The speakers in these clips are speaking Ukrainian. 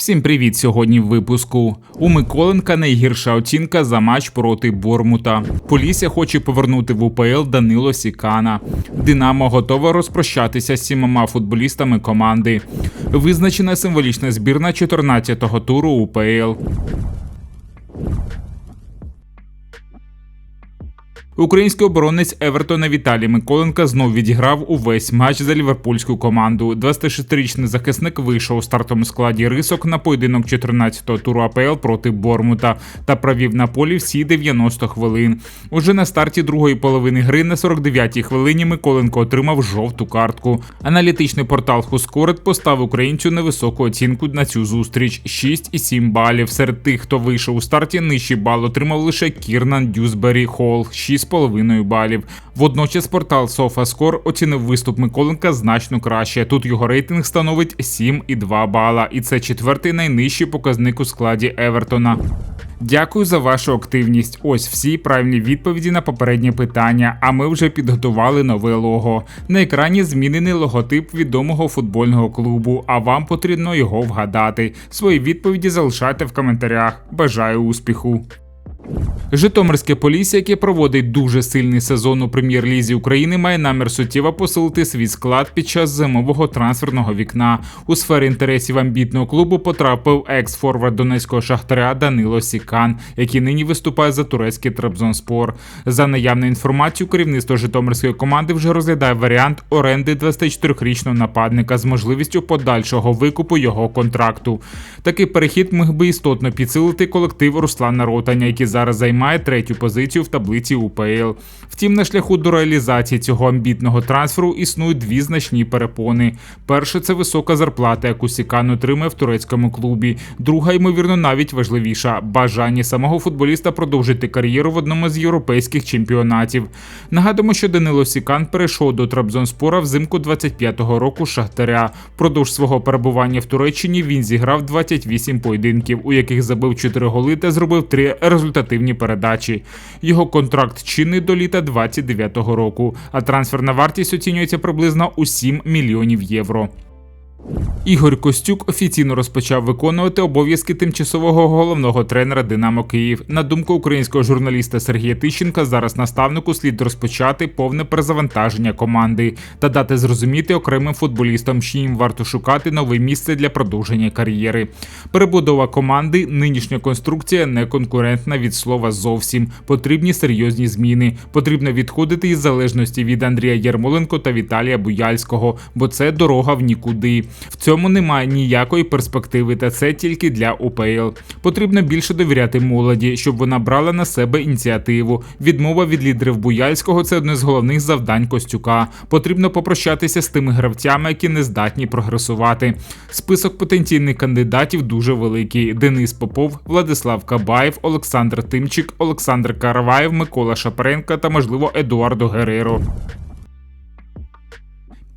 Всім привіт! Сьогодні в випуску. У Миколенка найгірша оцінка за матч проти Бормута. Полісся хоче повернути в УПЛ Данило Сікана. Динамо готова розпрощатися з сімома футболістами команди. Визначена символічна збірна 14-го туру УПЛ. Український оборонець Евертона Віталій Миколенка знов відіграв увесь матч за ліверпульську команду. 26-річний захисник вийшов у стартовому складі рисок на поєдинок 14-го туру АПЛ проти Бормута та провів на полі всі 90 хвилин. Уже на старті другої половини гри на 49-й хвилині Миколенко отримав жовту картку. Аналітичний портал Хускорет поставив українцю невисоку оцінку на цю зустріч 6,7 балів. Серед тих, хто вийшов у старті, нижчий бал отримав лише Кірнан Дюсбері Холл 6 2,5 балів. Водночас портал SofaScore оцінив виступ Миколенка значно краще. Тут його рейтинг становить 7,2 бала, і це четвертий найнижчий показник у складі Евертона. Дякую за вашу активність. Ось всі правильні відповіді на попереднє питання. А ми вже підготували нове лого. На екрані змінений логотип відомого футбольного клубу. А вам потрібно його вгадати. Свої відповіді залишайте в коментарях. Бажаю успіху! Житомирське Полісся, яке проводить дуже сильний сезон у прем'єр-лізі України, має намір суттєво посилити свій склад під час зимового трансферного вікна. У сфері інтересів амбітного клубу потрапив екс-форвард донецького шахтаря Данило Сікан, який нині виступає за турецький Трабзонспор. За наявною інформацією, керівництво Житомирської команди вже розглядає варіант оренди 24-річного нападника з можливістю подальшого викупу його контракту. Такий перехід міг би істотно підсилити колектив Руслана Ротаня, який зараз займає третю позицію в таблиці УПЛ. Втім, на шляху до реалізації цього амбітного трансферу існують дві значні перепони. Перше це висока зарплата, яку Сікан отримує в турецькому клубі. Друга, ймовірно, навіть важливіша бажання самого футболіста продовжити кар'єру в одному з європейських чемпіонатів. Нагадуємо, що Данило Сікан перейшов до Трабзонспора взимку 25-го року Шахтаря. Впродовж свого перебування в Туреччині він зіграв 28 поєдинків, у яких забив 4 голи та зробив 3 результативні передачі. Його контракт чинний до літа 29-го року, а трансферна вартість оцінюється приблизно у 7 мільйонів євро. Ігор Костюк офіційно розпочав виконувати обов'язки тимчасового головного тренера Динамо Київ. На думку українського журналіста Сергія Тищенка, зараз наставнику слід розпочати повне перезавантаження команди та дати зрозуміти окремим футболістам, що їм варто шукати нове місце для продовження кар'єри. Перебудова команди, нинішня конструкція не конкурентна від слова зовсім. Потрібні серйозні зміни. Потрібно відходити із залежності від Андрія Єрмоленко та Віталія Буяльського, бо це дорога в нікуди. В цьому немає ніякої перспективи, та це тільки для УПЛ. Потрібно більше довіряти молоді, щоб вона брала на себе ініціативу. Відмова від лідерів Буяльського це одне з головних завдань Костюка. Потрібно попрощатися з тими гравцями, які не здатні прогресувати. Список потенційних кандидатів дуже великий: Денис Попов, Владислав Кабаєв, Олександр Тимчик, Олександр Караваєв, Микола Шапаренко та, можливо, Едуардо Гереро.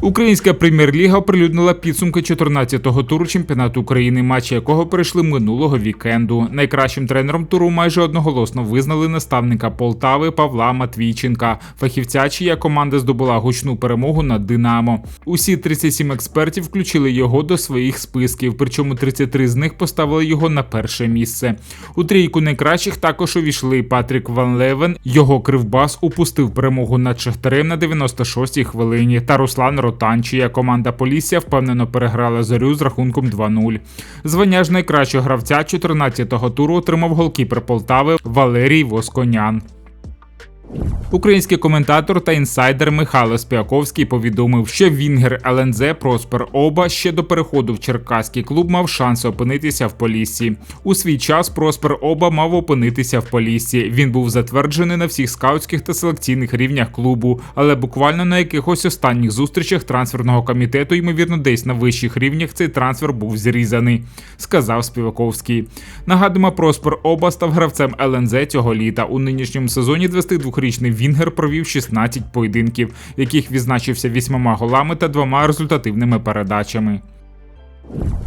Українська прем'єр-ліга оприлюднила підсумки 14-го туру чемпіонату України, матчі якого пройшли минулого вікенду. Найкращим тренером туру майже одноголосно визнали наставника Полтави Павла Матвійченка, фахівця, чия команда здобула гучну перемогу над Динамо. Усі 37 експертів включили його до своїх списків, причому 33 з них поставили його на перше місце. У трійку найкращих також увійшли Патрік Ван Левен. Його кривбас упустив перемогу над Шахтарем на 96-й хвилині. Та Руслан Ротан, чия команда Полісся впевнено переграла зорю з рахунком 2-0. Звання ж найкращого гравця 14-го туру отримав голкіпер Полтави Валерій Восконян. Український коментатор та інсайдер Михайло Спіаковський повідомив, що Вінгер ЛНЗ Проспер Оба ще до переходу в черкаський клуб мав шанс опинитися в Поліссі. У свій час Проспер Оба мав опинитися в Поліссі. Він був затверджений на всіх скаутських та селекційних рівнях клубу, але буквально на якихось останніх зустрічах трансферного комітету, ймовірно, десь на вищих рівнях цей трансфер був зрізаний, сказав Співаковський. Нагадуємо, Проспер Оба став гравцем ЛНЗ цього літа. У нинішньому сезоні 22-річний Вінгер провів 16 поєдинків, в яких відзначився вісьмома голами та двома результативними передачами.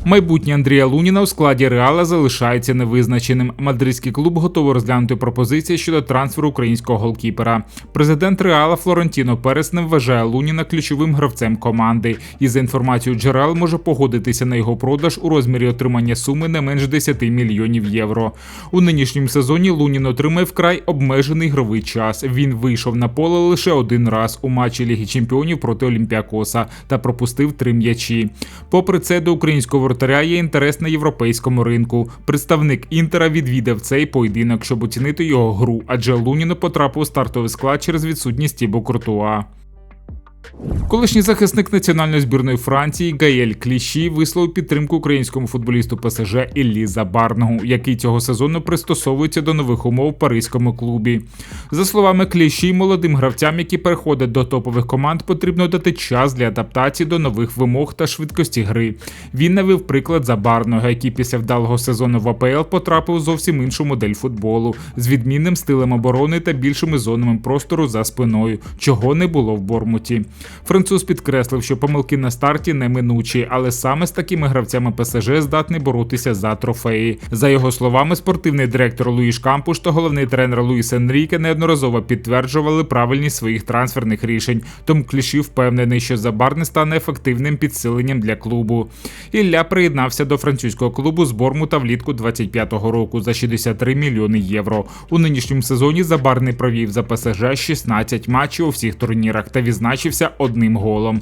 Майбутнє Андрія Луніна у складі Реала залишається невизначеним. Мадридський клуб готовий розглянути пропозиції щодо трансферу українського голкіпера. Президент Реала Флорентіно Перес не вважає Луніна ключовим гравцем команди і за інформацією джерел може погодитися на його продаж у розмірі отримання суми не менш 10 мільйонів євро. У нинішньому сезоні Лунін отримає вкрай обмежений ігровий час. Він вийшов на поле лише один раз у матчі Ліги Чемпіонів проти Олімпіакоса та пропустив три м'ячі. Попри це, до українського вратаря є інтерес на європейському ринку. Представник Інтера відвідав цей поєдинок, щоб оцінити його гру, адже Луні не потрапив у стартовий склад через відсутність Тібо Куртуа. Колишній захисник національної збірної Франції Гаєль Кліші висловив підтримку українському футболісту ПСЖ Іллі Забарного, який цього сезону пристосовується до нових умов в паризькому клубі. За словами Кліші, молодим гравцям, які переходять до топових команд, потрібно дати час для адаптації до нових вимог та швидкості гри. Він навів приклад Забарного, який після вдалого сезону в АПЛ потрапив у зовсім іншу модель футболу з відмінним стилем оборони та більшими зонами простору за спиною, чого не було в Бормуті. Француз підкреслив, що помилки на старті неминучі, але саме з такими гравцями ПСЖ здатний боротися за трофеї. За його словами, спортивний директор Луїш Кампуш та головний тренер Луїс Енріке неодноразово підтверджували правильність своїх трансферних рішень. Тому кліші впевнений, що Забар не стане ефективним підсиленням для клубу. Ілля приєднався до французького клубу з Бормута влітку 25-го року за 63 мільйони євро. У нинішньому сезоні Забар не провів за ПСЖ 16 матчів у всіх турнірах та відзначився одним голом.